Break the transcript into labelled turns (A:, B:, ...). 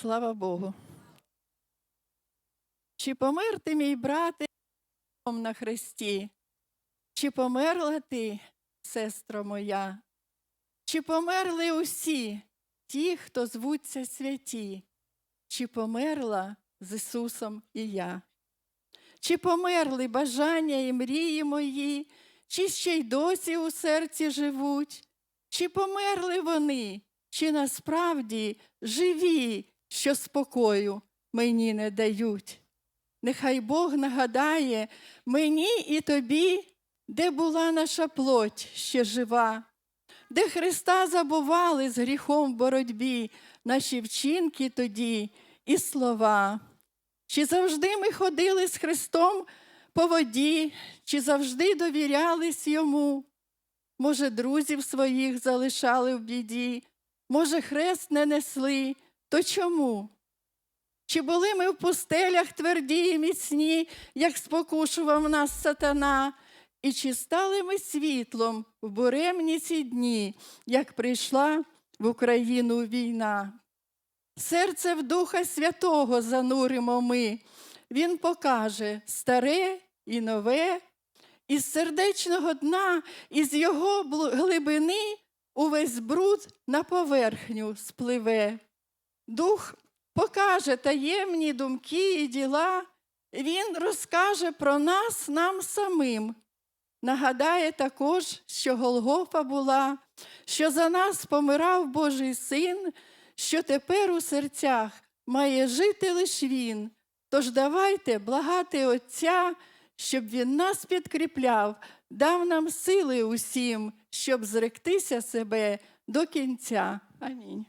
A: Слава Богу. Чи помер ти, мій брате, на хресті? Чи померла ти, сестро моя? Чи померли усі ті, хто звуться святі? Чи померла з Ісусом і я? Чи померли бажання і мрії мої, чи ще й досі у серці живуть? Чи померли вони, чи насправді живі, що спокою мені не дають? Нехай Бог нагадає мені і тобі, де була наша плоть ще жива, де Христа забували з гріхом в боротьбі, наші вчинки тоді і слова. Чи завжди ми ходили з Христом по воді, чи завжди довірялись йому? Може, друзів своїх залишали в біді, може, хрест не несли, то чому? Чи були ми в пустелях тверді і міцні, як спокушував нас сатана? І чи стали ми світлом в буремні ці дні, як прийшла в Україну війна? Серце в Духа Святого зануримо ми. Він покаже старе і нове, із сердечного дна, із його глибини увесь бруд на поверхню спливе. Дух покаже таємні думки і діла, Він розкаже про нас нам самим. Нагадає також, що Голгофа була, що за нас помирав Божий син, що тепер у серцях має жити лиш Він. Тож давайте благати Отця, щоб Він нас підкріпляв, дав нам сили усім, щоб зректися себе до кінця. Амінь.